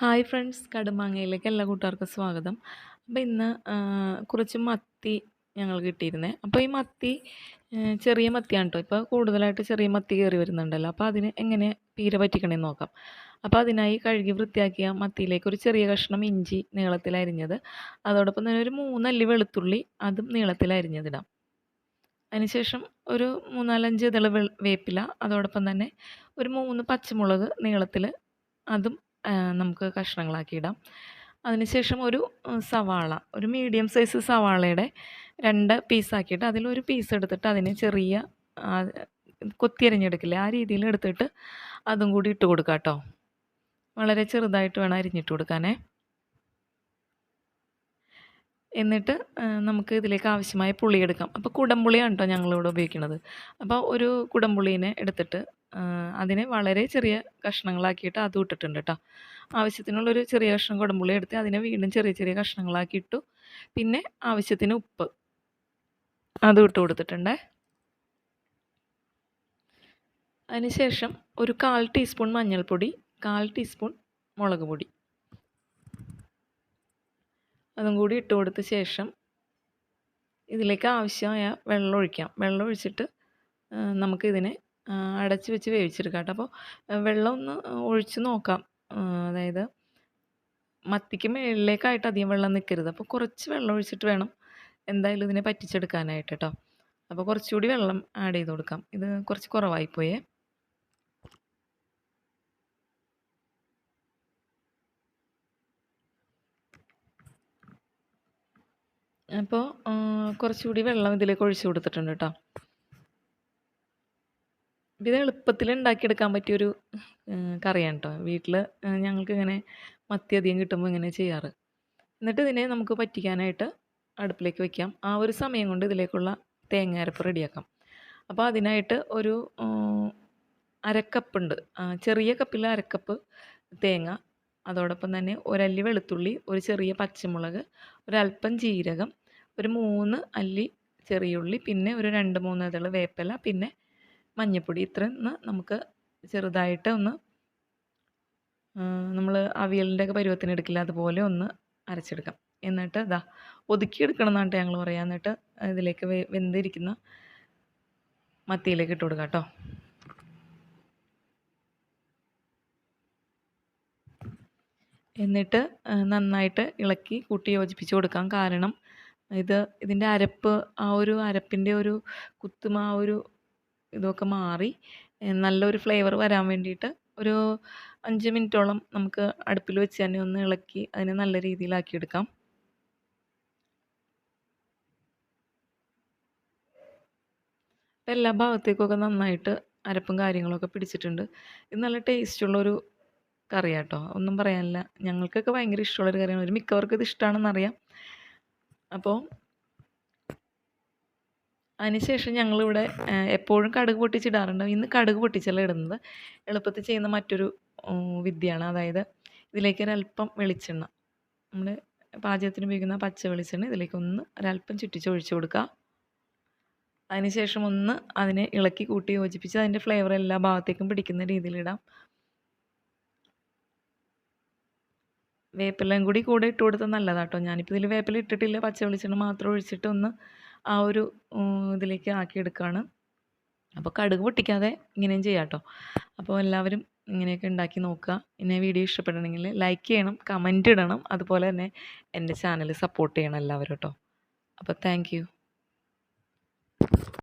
Hi friends കടുമാങ്ങയിലേക്ക് എല്ലാ കൂട്ടുകാർക്കും സ്വാഗതം. അപ്പോൾ ഇന്ന് കുറച്ച് മത്തി ഞങ്ങൾ കിട്ടിയിരുന്നേ. അപ്പോൾ ഈ മത്തി ചെറിയ മത്തിയാണ് കേട്ടോ ഇപ്പോൾ കൂടുതലായിട്ട് ചെറിയ മത്തി കയറി വരുന്നുണ്ടല്ലോ. അപ്പോൾ അതിന് എങ്ങനെ പീര പറ്റിക്കണമെന്ന് നോക്കാം. അപ്പോൾ അതിനായി കഴുകി വൃത്തിയാക്കിയ മത്തിയിലേക്ക് ഒരു ചെറിയ കഷ്ണം ഇഞ്ചി നീളത്തിൽ അരിഞ്ഞത്. അതോടൊപ്പം തന്നെ ഒരു മൂന്നല്ലി വെളുത്തുള്ളി അതും നീളത്തിൽ അരിഞ്ഞതിടാം. അതിനുശേഷം ഒരു മൂന്നാലഞ്ച് ഇതള വേപ്പില. അതോടൊപ്പം തന്നെ ഒരു മൂന്ന് പച്ചമുളക് നീളത്തിൽ അതും നമുക്ക് കഷ്ണങ്ങളാക്കി ഇടാം അതിനുശേഷം ഒരു സവാള ഒരു മീഡിയം സൈസ് സവാളയുടെ രണ്ട് പീസാക്കിയിട്ട് അതിലൊരു പീസ് എടുത്തിട്ട് അതിന് ചെറിയ കൊത്തിയരിഞ്ഞെടുക്കില്ല ആ രീതിയിൽ എടുത്തിട്ട് അതും കൂടി ഇട്ട് കൊടുക്കാം കേട്ടോ. വളരെ ചെറുതായിട്ട് വേണം അരിഞ്ഞിട്ട് കൊടുക്കാനേ. എന്നിട്ട് നമുക്ക് ഇതിലേക്ക് ആവശ്യമായ പുളി എടുക്കാം. അപ്പോൾ കുടംപുളിയാണ് കേട്ടോ ഞങ്ങളിവിടെ ഉപയോഗിക്കുന്നത്. അപ്പോൾ ഒരു കുടംപുളീനെ എടുത്തിട്ട് അതിനെ വളരെ ചെറിയ കഷ്ണങ്ങളാക്കിയിട്ട് അതും ഇട്ടിട്ടുണ്ട് കേട്ടോ ആവശ്യത്തിനുള്ളൊരു ചെറിയ കഷ്ണം കുടമ്പുള്ളി എടുത്ത് അതിനെ വീണ്ടും ചെറിയ ചെറിയ കഷ്ണങ്ങളാക്കി ഇട്ടു. പിന്നെ ആവശ്യത്തിന് ഉപ്പ്. അതും ഇട്ട് കൊടുത്തിട്ടുണ്ട്. അതിനുശേഷം ഒരു കാൽ ടീസ്പൂൺ മഞ്ഞൾപ്പൊടി കാൽ ടീസ്പൂൺ മുളക് പൊടി. അതും കൂടി ഇട്ട് കൊടുത്ത ശേഷം ഇതിലേക്ക് ആവശ്യമായ വെള്ളം ഒഴിക്കാം. വെള്ളം ഒഴിച്ചിട്ട് നമുക്കിതിനെ അടച്ച് വെച്ച് വേവിച്ചെടുക്കാം കേട്ടോ. അപ്പോൾ വെള്ളം ഒന്ന് ഒഴിച്ച് നോക്കാം. അതായത് മത്തിക്ക് മുകളിലേക്കായിട്ട് അധികം വെള്ളം നിൽക്കരുത്. അപ്പോൾ കുറച്ച് വെള്ളം ഒഴിച്ചിട്ട് വേണം എന്തായാലും ഇതിനെ പറ്റിച്ചെടുക്കാനായിട്ട് കേട്ടോ. അപ്പോൾ കുറച്ചുകൂടി വെള്ളം ആഡ് ചെയ്ത് കൊടുക്കാം. ഇത് കുറച്ച് കുറവായിപ്പോയേ. അപ്പോൾ കുറച്ചുകൂടി വെള്ളം ഇതിലേക്ക് ഒഴിച്ചു കൊടുത്തിട്ടുണ്ട് കേട്ടോ. ഇത് എളുപ്പത്തിൽ ഉണ്ടാക്കിയെടുക്കാൻ പറ്റിയൊരു കറിയാണ് കേട്ടോ വീട്ടിൽ ഞങ്ങൾക്ക് ഇങ്ങനെ മത്തി അധികം കിട്ടുമ്പോൾ ഇങ്ങനെ ചെയ്യാറ്. എന്നിട്ട് ഇതിനെ നമുക്ക് പറ്റിക്കാനായിട്ട് അടുപ്പിലേക്ക് വെക്കാം. ആ ഒരു സമയം കൊണ്ട് ഇതിലേക്കുള്ള തേങ്ങ അരപ്പ് റെഡിയാക്കാം. അപ്പോൾ അതിനായിട്ട് ഒരു അരക്കപ്പുണ്ട്. ചെറിയ കപ്പിൽ അരക്കപ്പ് തേങ്ങ. അതോടൊപ്പം തന്നെ ഒരല്ലി വെളുത്തുള്ളി ഒരു ചെറിയ പച്ചമുളക് ഒരല്പം ജീരകം ഒരു മൂന്ന് അല്ലി ചെറിയുള്ളി പിന്നെ ഒരു രണ്ട് മൂന്ന് ഇതൾ വേപ്പില പിന്നെ മഞ്ഞൾപ്പൊടി ഇത്രയും നമുക്ക് ചെറുതായിട്ട് ഒന്ന് നമ്മൾ അവിയലിന്റെ ഒക്കെ പരുവത്തിന് എടുക്കില്ല അതുപോലെ ഒന്ന് അരച്ചെടുക്കാം. എന്നിട്ട് ഇതാ ഒതുക്കിയെടുക്കണം എന്നാണ് ഞങ്ങൾ പറയാം. എന്നിട്ട് ഇതിലേക്ക് വെന്തിരിക്കുന്ന മത്തിയിലേക്ക് ഇട്ട് കൊടുക്കാം കേട്ടോ. എന്നിട്ട് നന്നായിട്ട് ഇളക്കി കൂട്ടി യോജിപ്പിച്ച് കൊടുക്കാം. കാരണം ഇത് ഇതിന്റെ അരപ്പ് ആ ഒരു അരപ്പിന്റെ ഒരു കുത്തും ആ ഒരു ഇതൊക്കെ മാറി നല്ലൊരു ഫ്ലേവർ വരാൻ വേണ്ടിയിട്ട് ഒരു അഞ്ച് മിനിറ്റോളം നമുക്ക് അടുപ്പിൽ വെച്ച് തന്നെ ഒന്ന് ഇളക്കി അതിനെ നല്ല രീതിയിലാക്കി എടുക്കാം. അപ്പം എല്ലാ ഭാഗത്തേക്കൊക്കെ നന്നായിട്ട് അരപ്പും കാര്യങ്ങളൊക്കെ പിടിച്ചിട്ടുണ്ട്. ഇത് നല്ല ടേസ്റ്റുള്ളൊരു കറിയാട്ടോ. ഒന്നും പറയാനില്ല. ഞങ്ങൾക്കൊക്കെ ഭയങ്കര ഇഷ്ടമുള്ളൊരു കറിയാണ്. ഒരു മിക്കവർക്കും ഇത് ഇഷ്ടമാണെന്നറിയാം അപ്പോൾ അതിനുശേഷം ഞങ്ങളിവിടെ എപ്പോഴും കടുക് പൊട്ടിച്ചിടാറുണ്ട്. ഇന്ന് കടുക് പൊട്ടിച്ചല്ല ഇടുന്നത്? എളുപ്പത്തിൽ ചെയ്യുന്ന മറ്റൊരു വിദ്യയാണ്. അതായത് ഇതിലേക്ക് ഒരല്പം വെളിച്ചെണ്ണ. നമ്മൾ പാചകത്തിന് ഉപയോഗിക്കുന്ന പച്ച വെളിച്ചെണ്ണ ഇതിലേക്ക് ഒന്ന് ഒരല്പം ചുറ്റിച്ച് ഒഴിച്ചു കൊടുക്കുക. അതിനുശേഷം ഒന്ന് അതിനെ ഇളക്കി കൂട്ടി യോജിപ്പിച്ച് അതിന്റെ ഫ്ലേവർ എല്ലാ ഭാഗത്തേക്കും പിടിക്കുന്ന രീതിയിലിടാം വേപ്പിലയും കൂടി കൂടെ ഇട്ട് കൊടുത്താൽ നല്ലതാട്ടോ. ഞാനിപ്പോൾ ഇതിൽ വേപ്പില ഇട്ടിട്ടില്ല. പച്ച വെളിച്ചെണ്ണ മാത്രം ഒഴിച്ചിട്ട് ഒന്ന് ആ ഒരു ഇതിലേക്ക് ആക്കിയെടുക്കുകയാണ് അപ്പോൾ കടുക് പൊട്ടിക്കാതെ ഇങ്ങനെയും ചെയ്യാം കേട്ടോ. അപ്പോൾ എല്ലാവരും ഇങ്ങനെയൊക്കെ ഉണ്ടാക്കി നോക്കുക. എന്നെ വീഡിയോ ഇഷ്ടപ്പെടണമെങ്കിൽ ലൈക്ക് ചെയ്യണം കമന്റ് ഇടണം. അതുപോലെ തന്നെ എന്റെ ചാനൽ സപ്പോർട്ട് ചെയ്യണം എല്ലാവരും കേട്ടോ. അപ്പോൾ താങ്ക്